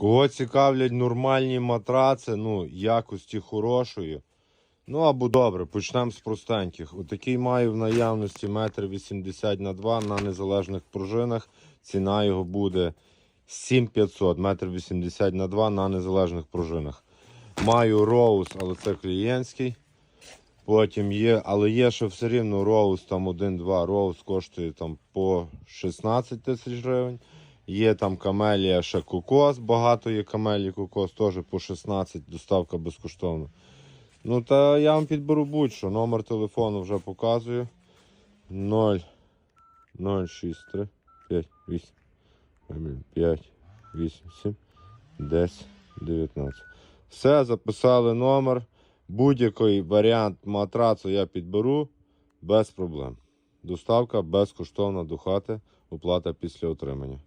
Кого цікавлять нормальні матраци, ну, якості хорошої. Ну або добре, почнемо з простеньких. Отакий маю в наявності 1,80 м на 2 на незалежних пружинах. Ціна його буде 7500 1,80 м на 2 на незалежних пружинах. Маю роуз, але це клієнтський. Потім є, але є ще все рівно роуз, там 1-2 роуз коштує там по 16 тисяч гривень. Є там камелія ще кокос, багато є камелії кокос, теж по 16, доставка безкоштовна. Ну та я вам підберу будь-що. Номер телефону вже показую. 0 063 5 8 5 8 7 10 19. Все, записали номер. Будь-який варіант матрацу я підберу без проблем. Доставка безкоштовна до хати, оплата після отримання.